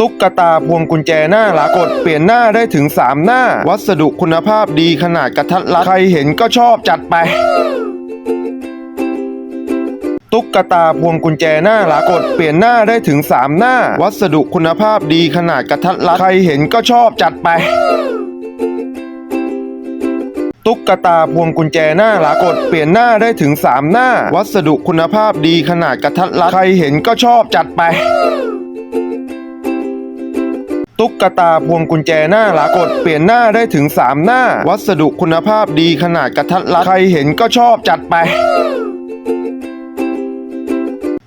ตุ๊กตาพวงกุญแจหน้ารักกดเปลี่ยนหน้าได้ถึง 3 หน้า วัสดุคุณภาพดีขนาดกระทัดรัดใครเห็นก็ชอบจัดไปตุ๊กตาพวงกุญแจหน้ารักกดเปลี่ยนหน้าได้ถึง 3 หน้า วัสดุคุณภาพดีขนาดกระทัดรัดใครเห็นก็ชอบจัดไป ตุ๊กตาพวงกุญแจหน้ารักกดเปลี่ยนหน้าได้ถึง 3 หน้า วัสดุคุณภาพดีขนาดกระทัดรัดใครเห็นก็ชอบจัดไป กตาพวงกุญแจหน้ารักกดเปลี่ยนหน้าได้ถึง 3 หน้า วัสดุคุณภาพดีขนาดกระทัดรัด ใครเห็นก็ชอบจัดไป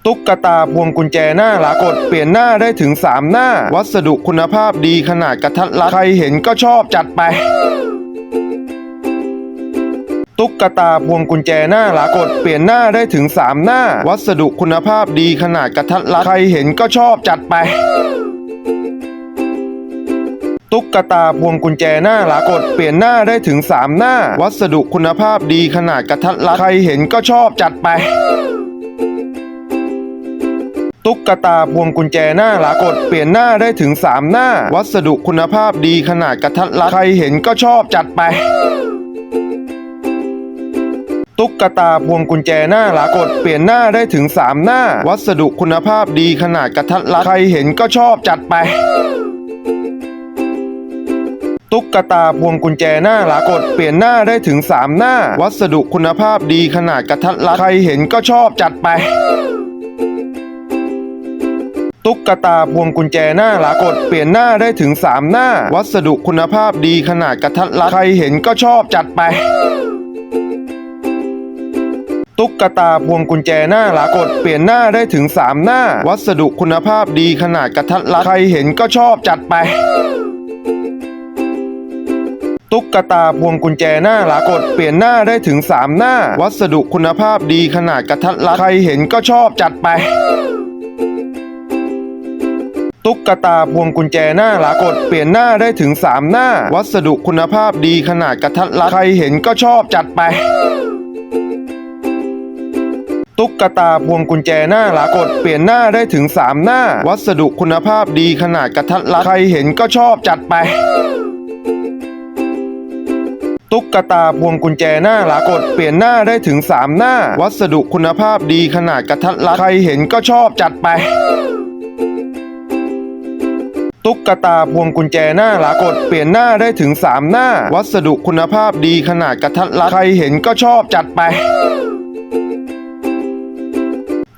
ตุ๊กตาพวงกุญแจหน้ารักกดเปลี่ยนหน้าได้ถึง 3 หน้า วัสดุคุณภาพดีขนาดกระทัดรัด ใครเห็นก็ชอบจัดไป ตุ๊กตาพวงกุญแจหน้ารักกดเปลี่ยนหน้าได้ถึง 3 หน้า วัสดุคุณภาพดีขนาดกระทัดรัด ใครเห็นก็ชอบจัดไป ตุ๊กตาพวงกุญแจหน้ารักกดเปลี่ยนหน้าได้ถึง 3 หน้า วัสดุคุณภาพดีขนาดกระทัดรัดใครเห็นก็ชอบจัดไปตุ๊กตาพวงกุญแจหน้ารักกดเปลี่ยนหน้าได้ถึง 3 หน้า วัสดุคุณภาพดีขนาดกระทัดรัดใครเห็นก็ชอบจัดไป ตุ๊กตาพวงกุญแจหน้ารักกดเปลี่ยนหน้าได้ถึง 3 หน้า วัสดุคุณภาพดีขนาดกระทัดรัดใครเห็นก็ชอบจัดไป ตุ๊กตาพวงกุญแจหน้ารักกดเปลี่ยนหน้าได้ถึง 3 หน้า วัสดุคุณภาพดีขนาดกระทัดรัดใครเห็นก็ชอบจัดไปตุ๊กตาพวงกุญแจหน้ารักกดเปลี่ยนหน้าได้ถึง 3 หน้า วัสดุคุณภาพดีขนาดกระทัดรัดใครเห็นก็ชอบจัดไป ตุ๊กตาพวงกุญแจหน้ารักกดเปลี่ยนหน้าได้ถึง 3 หน้า วัสดุคุณภาพดีขนาดกระทัดรัดใครเห็นก็ชอบจัดไป ตุ๊กตาพวงกุญแจหน้ารักกดเปลี่ยนหน้าได้ถึง 3 หน้า วัสดุคุณภาพดีขนาดกระทัดรัดใครเห็นก็ชอบจัดไปตุ๊กตาพวงกุญแจหน้ารักกดเปลี่ยนหน้าได้ถึง 3 หน้า วัสดุคุณภาพดีขนาดกระทัดรัดใครเห็นก็ชอบจัดไป ตุ๊กตาพวงกุญแจหน้ารักกดเปลี่ยนหน้าได้ถึง 3 หน้า วัสดุคุณภาพดีขนาดกระทัดรัดใครเห็นก็ชอบจัดไป ตุ๊กตาพวงกุญแจหน้ารักกดเปลี่ยนหน้าได้ถึง 3 หน้า วัสดุคุณภาพดีขนาดกระทัดรัดใครเห็นก็ชอบจัดไปตุ๊กตาพวงกุญแจหน้ารักกดเปลี่ยนหน้าได้ถึง 3 หน้า วัสดุคุณภาพดีขนาดกระทัดรัดใครเห็นก็ชอบจัดไป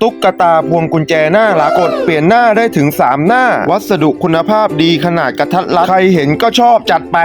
ตุ๊กตาพวงกุญแจหน้ารักกดเปลี่ยนหน้าได้ถึง 3 หน้า วัสดุคุณภาพดีขนาดกระทัดรัดใครเห็นก็ชอบจัดไป